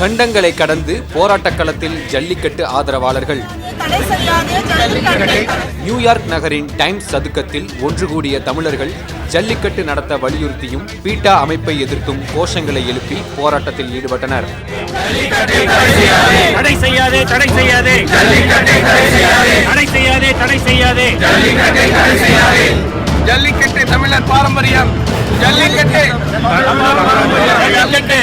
கண்டங்களை கடந்து போராட்டக் களத்தில் ஜல்லிக்கட்டு ஆதரவாளர்கள். நியூயார்க் நகரின் டைம்ஸ் சதுக்கத்தில் ஒன்று கூடிய தமிழர்கள் ஜல்லிக்கட்டு நடத்த வலியுறுத்தியும் பீட்டா அமைப்பை எதிர்த்தும் கோஷங்களை எழுப்பி போராட்டத்தில் ஈடுபட்டனர். தடை செய்யாதே தடை செய்யாதே. தடை செய்யாதே தடை செய்யாதே. ஜல்லிக்கட்டு தமிழர் பாரம்பரியம். ஜல்லிக்கட்டு. ஜல்லிக்கட்டு.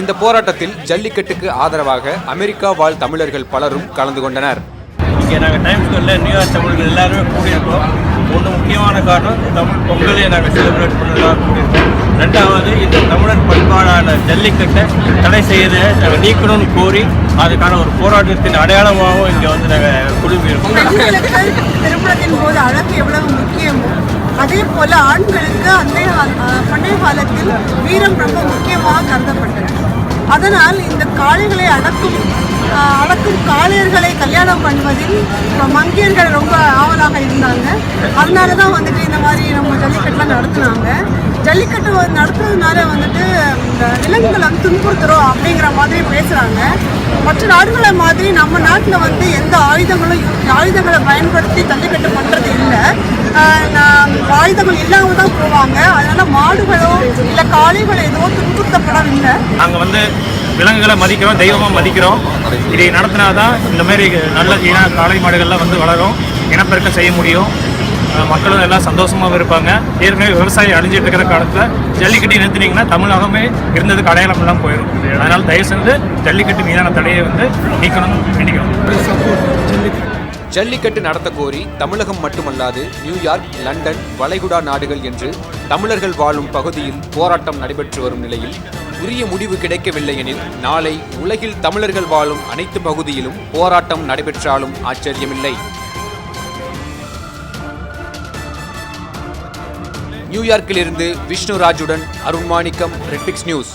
இந்த போராட்டத்தில் ஜல்லிக்கட்டுக்கு ஆதரவாக அமெரிக்கா வாழ் தமிழர்கள் பலரும் கலந்து கொண்டனர். இங்கே நாங்கள் டைம் ஸ்கொயரில் நியூயார்க் தமிழர்கள் எல்லாருமே கூடியிருக்கோம். ஒன்று முக்கியமான காரணம் தமிழ் பொங்கலை நாங்கள் செலிப்ரேட் பண்ணலாம் கூடியிருக்கோம். ரெண்டாவது இந்த தமிழர் பண்பாடான ஜல்லிக்கட்டை தடை செய்து நாங்கள் நீக்கணும்னு கோரி அதுக்கான ஒரு போராட்டத்தின் அடையாளமாகவும் இங்கே வந்து நாங்கள் குழுமி இருக்கோம் பெண்களுக்கு திருமணத்தின் போது அழகு எவ்வளவு முக்கியமோ அதே போல ஆண்களுக்கு அந்த காலத்தில் வீரம் ரொம்ப முக்கியமாக கருதப்பட்டது. அதனால் இந்த காளைகளை அடக்கும் அடக்கும் காளையர்களை கல்யாணம் பண்ணுவதில் இப்ப மங்கியர்கள் ரொம்ப ஆவலாக இருந்தாங்க. அதனால தான் வந்துட்டு இந்த மாதிரி நம்ம ஜல்லிக்கட்டுலாம் நடத்துனாங்க. ஜல்லிக்கட்டு நடத்துறதுனால வந்துட்டு இந்த விலங்குகளை வந்து துன்புறுத்துறோம் அப்படிங்கிற மாதிரி பேசுகிறாங்க மற்ற நாடுகளை மாதிரி நம்ம நாட்டில் வந்து எந்த ஆயுதங்களும் ஆயுதங்களை பயன்படுத்தி ஜல்லிக்கட்டு பண்ணுறது இல்லை ஆயுதங்கள் இல்லாமல் தான் போவாங்க. அதனால மாடுகளோ இல்லை காளைகளோ எதுவோ துன்புறுத்தப்படவில்லை. நாங்கள் வந்து விலங்குகளை மதிக்கிறோம் தெய்வமாக மதிக்கிறோம். இதை நடத்தினாதான் இந்த மாதிரி நல்ல இன காளை மாடுகள்லாம் வந்து வளரும் இனப்பெருக்கம் செய்ய முடியும். மக்களும் எல்லாம் சந்தோஷமாகவும் இருப்பாங்க. ஏற்கனவே விவசாயம் அழிஞ்சிட்டு இருக்கிற காலத்தில் ஜல்லிக்கட்டு நிறுத்தினீங்கன்னா தமிழகமே இருந்ததுக்கு அடையாளம் எல்லாம் போயிடும். அதனால் தயவு செஞ்சு ஜல்லிக்கட்டு மீதான தடையை வந்து நீக்கணும்னு வேண்டிக்கிறோம். ஜல்லிக்கட்டு நடத்த கோரி தமிழகம் மட்டுமல்லாது நியூயார்க் லண்டன் வளைகுடா நாடுகள் என்று தமிழர்கள் வாழும் பகுதியில் போராட்டம் நடைபெற்று வரும் நிலையில் உரிய முடிவு கிடைக்கவில்லை எனில் நாளை உலகில் தமிழர்கள் வாழும் அனைத்து பகுதியிலும் போராட்டம் நடைபெற்றாலும் ஆச்சரியமில்லை. நியூயார்க்கிலிருந்து விஷ்ணுராஜுடன் அருண்மாணிக்கம் ரெட்பிக்ஸ் நியூஸ்.